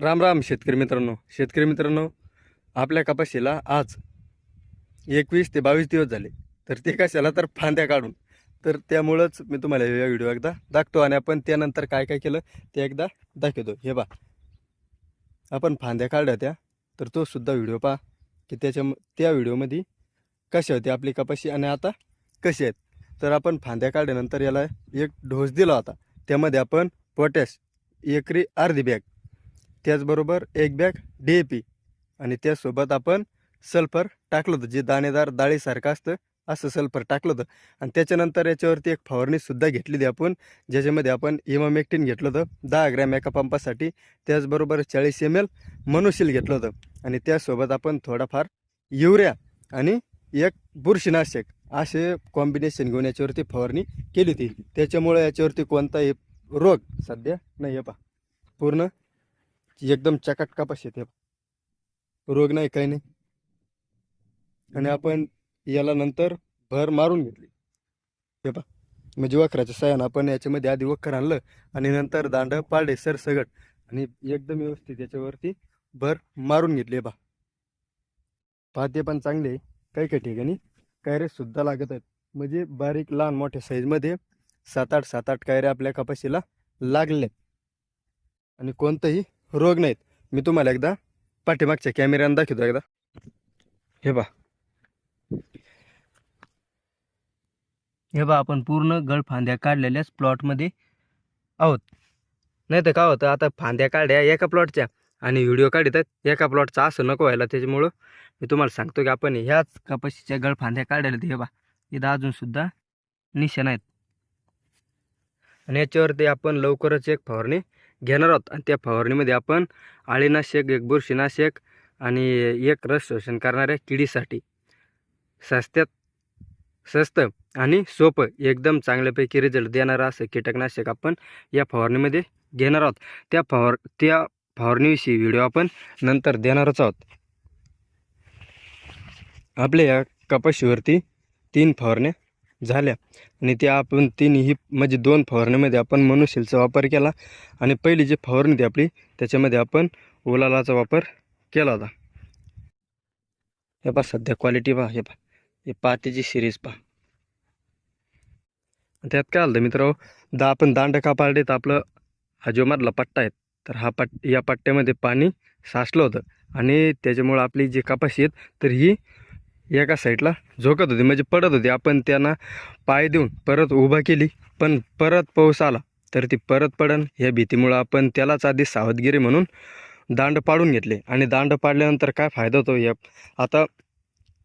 राम राम शेतकरी मित्रांनो. शेतकरी मित्रांनो आपल्या कपाशीला आज एकवीस ते बावीस दिवस झाले. तर ते कशाला तर फांद्या काढून. तर त्यामुळंच मी तुम्हाला या व्हिडिओ एकदा दाखतो आणि आपण त्यानंतर काय काय केलं ते एकदा दाखवतो. हे बा आपण फांद्या काढल्या त्या. तर तो सुद्धा व्हिडिओ पहा की त्याच्या त्या व्हिडिओमध्ये कशी होती आपली कपाशी आणि आता कशी आहेत. तर आपण फांद्या काढल्यानंतर याला एक ढोस दिला होता. त्यामध्ये आपण पोटॅश एकरी अर्धी बॅग त्याचबरोबर एक बॅग डी ए पी. आणि त्यासोबत आपण सल्फर टाकलं होतं जे दाणेदार डाळीसारखं असतं असं सल्फर टाकलं होतं. आणि त्याच्यानंतर याच्यावरती एक फवारणीसुद्धा घेतलेली आपण ज्याच्यामध्ये आपण इमामेक्टिन घेतलं होतं दहा ग्रॅम एका पंपासाठी त्याचबरोबर चाळीस एम एल मनुशील घेतलं होतं. आणि त्यासोबत आपण थोडाफार युरिया आणि एक बुरशीनाशक असे कॉम्बिनेशन घेऊन याच्यावरती फवारणी केली होती. त्याच्यामुळे याच्यावरती कोणताही रोग सध्या नाही आहे पा पूर्ण एकदम चकाट कापास येते रोग नाही काही नाही. आणि आपण याला नंतर भर मारून घेतली. हे पा म्हणजे वखराच्या सहाय्यानं आपण याच्यामध्ये आधी वखर आणलं आणि नंतर दांड पाडे सरसगट आणि एकदम व्यवस्थित याच्यावरती भर मारून घेतली. बा पाहते पण चांगले आहे. काही काही ठिकाणी कायरे सुद्धा लागत आहेत. म्हणजे बारीक लहान मोठ्या साईजमध्ये सात आठ सात आठ कायरे आपल्या कपाशीला लागले आणि कोणतंही रोग नाहीत. मी तुम्हाला एकदा पाठीमागच्या कॅमेऱ्यानं दाखवतो एकदा. हे बा हे बा आपण पूर्ण गळ फांद्या काढलेल्याच प्लॉटमध्ये आहोत. नाही तर काय होतं आता फांद्या काढ्या एका प्लॉटच्या आणि व्हिडिओ काढतात एका प्लॉटचा असं नको व्हायला त्याच्यामुळं मी तुम्हाला सांगतो की आपण ह्याच कपाशीच्या गळ फांद्या काढलेल्या आहेत. हे बा इथं अजूनसुद्धा निशाण आहेत. आणि याच्यावरती आपण लवकरच एक फवारणी घेणार आहोत. आणि त्या फवारणीमध्ये आपण आळीनाशक एक बुरशीनाशक आणि एक रस शोषण करणाऱ्या किडीसाठी सस्त्यात स्वस्त आणि सोपं एकदम चांगल्यापैकी रिझल्ट देणारं असं कीटकनाशक आपण या फवारणीमध्ये घेणार आहोत. त्या फवार त्या फवारणीविषयी व्हिडिओ आपण नंतर देणारच आहोत. आपल्या या कपाशीवरती तीन फवारण्या झाल्या. आणि त्या आपण तिन्ही म्हणजे दोन फवारणीमध्ये आपण मनुशिलचा वापर केला. आणि पहिली जी फवारणी होती आपली त्याच्यामध्ये आपण ओलालाचा वापर केला होता. हे पहा सध्या क्वालिटी पहा हे पहा. हे पातीची सिरीज पहा. त्यात काय आलं मित्र दा आपण दांड का तर आपलं हा जो मधला पट्टा आहे तर हा पट या पट्ट्यामध्ये पाणी साचलं होतं. आणि त्याच्यामुळं आपली जी कपाशी आहेत तर ही एका साईडला झोकत होती. म्हणजे पडत होती. आपण त्यांना पाय देऊन परत उभा केली. पण परत पाऊस आला तर ती परत पडन. ह्या भीतीमुळं आपण त्यालाच आधी सावधगिरी म्हणून दांड पाडून घेतले. आणि दांड पाडल्यानंतर काय फायदा होतो? या आता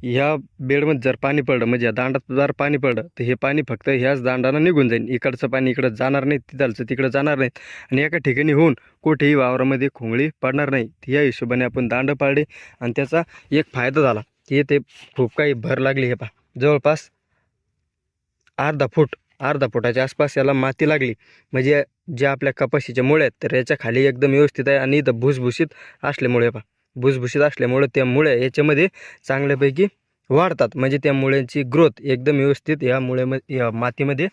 ह्या बेडमध्ये जर पाणी पडलं म्हणजे या दांडात जर पाणी पडलं तर हे पाणी फक्त ह्याच दांडानं निघून जाईल. इकडचं पाणी इकडं जाणार नाही तिथलचं तिकडं जाणार नाहीत आणि एका ठिकाणी होऊन कुठेही वावरामध्ये खोंगळी पडणार नाही. या हिशोबाने आपण दांड पाडले आणि त्याचा एक फायदा झाला. की ते खूप काही भर लागली हे पहा. जवळपास अर्धा फूट अर्धा फुटाच्या आसपास याला माती लागली. म्हणजे ज्या आपल्या कपाशीच्या मुळे आहेत तर याच्या खाली एकदम व्यवस्थित आहे आणि इथं भुसभुशीत असल्यामुळे पहा. भुसभुशीत असल्यामुळे त्या मुळे याच्यामध्ये चांगल्यापैकी वाढतात. म्हणजे त्या मुळ्यांची ग्रोथ एकदम व्यवस्थित या मुळे या मातीमध्ये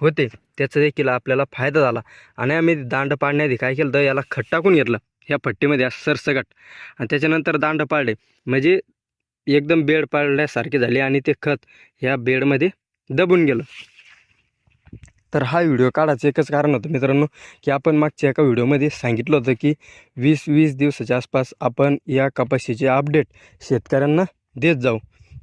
होते. त्याचा देखील आपल्याला फायदा झाला. आणि आम्ही दांड पाडण्याआधी काय केलं तर याला खट टाकून घेतलं. ह्या फट्टीमध्ये सरसगट. सरसकट आणि त्याच्यानंतर दांड पाडले. म्हणजे एकदम बेड पाडल्यासारखे झाले आणि ते खत ह्या बेडमध्ये दबून गेलं. तर हा व्हिडिओ काढायचं एकच कारण होतं मित्रांनो की आपण मागच्या एका व्हिडिओमध्ये सांगितलं होतं की वीस वीस दिवसाच्या आसपास आपण या कपाशीचे अपडेट शेतकऱ्यांना देत जाऊ.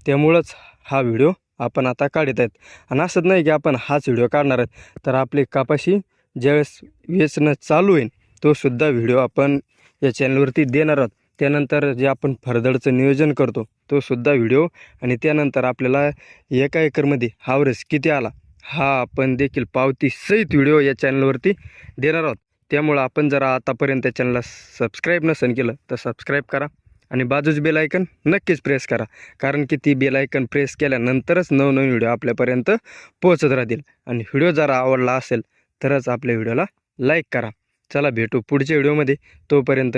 त्यामुळंच हा व्हिडिओ आपण आता काढत आहेत. आणि असंच नाही की आपण हाच व्हिडिओ काढणार आहेत तर आपली कपाशी ज्यावेळेस वेचणं चालू होईल तोसुद्धा व्हिडिओ आपण या चॅनलवरती देणार आहोत. त्यानंतर जे आपण फरदडचं नियोजन करतो तो सुद्धा व्हिडिओ. आणि त्यानंतर आपल्याला एका एकरमध्ये हावरेस किती आला हा आपण देखील पावती सहित व्हिडिओ या चॅनलवरती देणार आहोत. त्यामुळं आपण जरा आतापर्यंत त्या चॅनलला सबस्क्राईब नसेल केलं तर सबस्क्राईब करा आणि बाजूच बेलायकन नक्कीच प्रेस करा. कारण की ती बेलायकन प्रेस केल्यानंतरच नवनवीन व्हिडिओ आपल्यापर्यंत पोहोचत राहतील. आणि व्हिडिओ जरा आवडला असेल तरच आपल्या व्हिडिओला लाईक करा. चला भेटू पुढच्या व्हिडिओमध्ये. तोपर्यंत